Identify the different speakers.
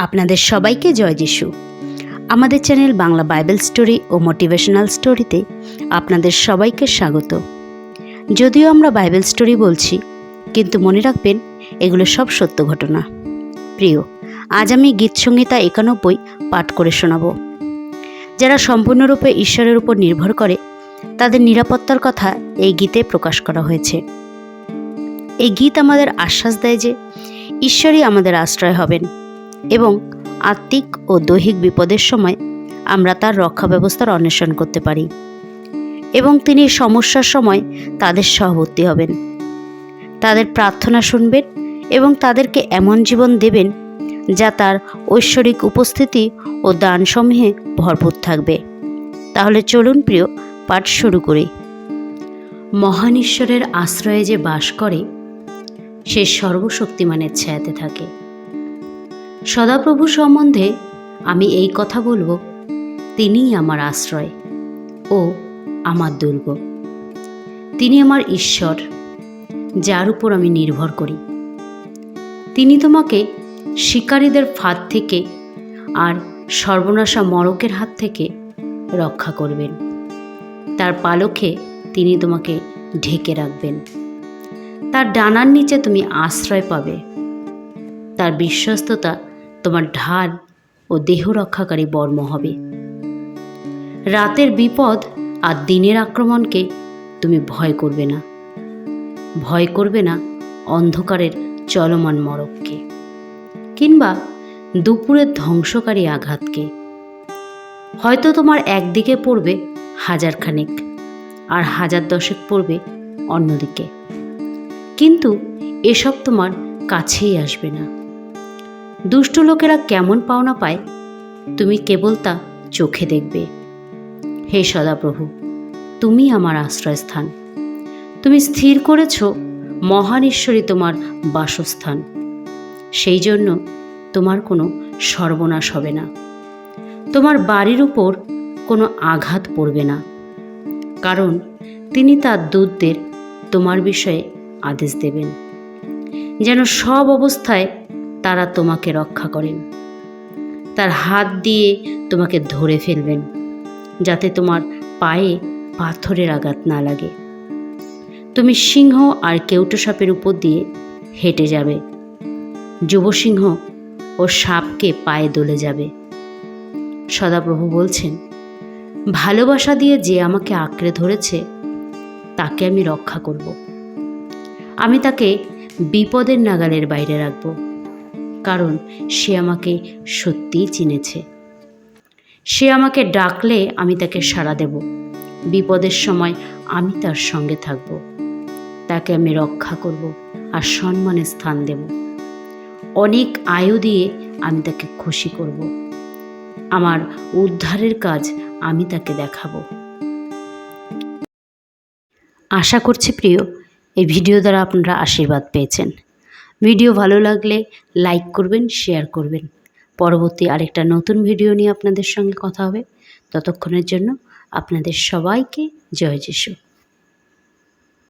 Speaker 1: আপনাদের সবাইকে জয় যিশু। আমাদের চ্যানেল বাংলা বাইবেল স্টোরি ও মোটিভেশনাল স্টোরিতে আপনাদের সবাইকে স্বাগত। যদিও আমরা বাইবেল স্টোরি বলছি, কিন্তু মনে রাখবেন, এগুলো সব সত্য ঘটনা। প্রিয়, আজ আমি গীতসংহিতা একানব্বই পাঠ করে শোনাব। যারা সম্পূর্ণরূপে ঈশ্বরের উপর নির্ভর করে, তাদের নিরাপত্তার কথা এই গীতে প্রকাশ করা হয়েছে। এই গীত আমাদের আশ্বাস দেয় যে, ঈশ্বরই আমাদের আশ্রয় হবেন। এবং আত্মিক ও দৈহিক বিপদের সময় আমরা তার রক্ষা ব্যবস্থার অন্বেষণ করতে পারি। এবং তিনি সমস্যার সময় তাদের সহবর্তী হবেন। তাদের প্রার্থনা শুনবেন এবং তাদেরকে এমন জীবন দেবেন যা তার ঐশ্বরিক উপস্থিতি ও দানসমূহে ভরপুর থাকবে। তাহলে চলুন প্রিয়, পাঠ শুরু করি। মহান ঈশ্বরের আশ্রয়ে যে বাস করে, সে সর্বশক্তিমানের ছায়াতে থাকে। সদাপ্রভু সম্বন্ধে আমি এই কথা বলব। তিনিই আমার আশ্রয় ও আমার দুর্গ। তিনি আমার ঈশ্বর, যার উপর আমি নির্ভর করি। তিনি তোমাকে শিকারীদের ফাঁদ থেকে আর সর্বনাশা মরকের হাত থেকে রক্ষা করবেন। তার পালকে তিনি তোমাকে ঢেকে রাখবেন। তার ডানার নিচে তুমি আশ্রয় পাবে। তার বিশ্বস্ততা তোমার ঢাল ও দেহ রক্ষাকারী বর্ম হবে। রাতের বিপদ আর দিনের আক্রমণকে তুমি ভয় করবে না। ভয় করবে না অন্ধকারের চলমান মরককে কিংবা দুপুরের ধ্বংসকারী আঘাতকে। হয়তো তোমার একদিকে পড়বে হাজারখানেক আর হাজার দশেক পড়বে অন্যদিকে। কিন্তু এসব তোমার কাছেই আসবে না। দুষ্ট লোকেরা কেমন পাওনা পায়, তুমি কেবল তা চোখে দেখবে। হে সদাপ্রভু, তুমি আমার আশ্রয়স্থান। তুমি স্থির করেছ, মহান ঈশ্বরই তোমার বাসস্থান। সেই জন্য তোমার কোনো সর্বনাশ হবে না। তোমার বাড়ির উপর কোনো আঘাত পড়বে না। কারণ তিনি তার দূতদের তোমার বিষয়ে আদেশ দেবেন। যেন সব অবস্থায় তারা তোমাকে রক্ষা করেন। তার হাত দিয়ে তোমাকে ধরে ফেলবেন, যাতে তোমার পায়ে পাথরের আঘাত না লাগে। তুমি সিংহ আর কেউটো সাপের উপর দিয়ে হেঁটে যাবে। যুবসিংহ ও সাপকে পায়ে দলে যাবে। সদাপ্রভু বলছেন, ভালোবাসা দিয়ে যে আমাকে আঁকড়ে ধরেছে, তাকে আমি রক্ষা করব। আমি তাকে বিপদের নাগালের বাইরে রাখব। কারণ সে আমাকে সত্যিই চিনেছে। সে আমাকে ডাকলে আমি তাকে সাড়া দেব। বিপদের সময় আমি তার সঙ্গে থাকব। তাকে আমি রক্ষা করব আর সম্মানের স্থান দেব। অনেক আয়ু দিয়ে আমি তাকে খুশি করব। আমার উদ্ধারের কাজ আমি তাকে দেখাবো। আশা করছি প্রিয়, এই ভিডিও দ্বারা আপনারা আশীর্বাদ পেয়েছেন। ভিডিও ভালো লাগলে লাইক করবেন, শেয়ার করবেন। পরবর্তী আরেকটা নতুন ভিডিও নিয়ে আপনাদের সঙ্গে কথা হবে। ততক্ষণের জন্য আপনাদের সবাইকে জয় যিশু।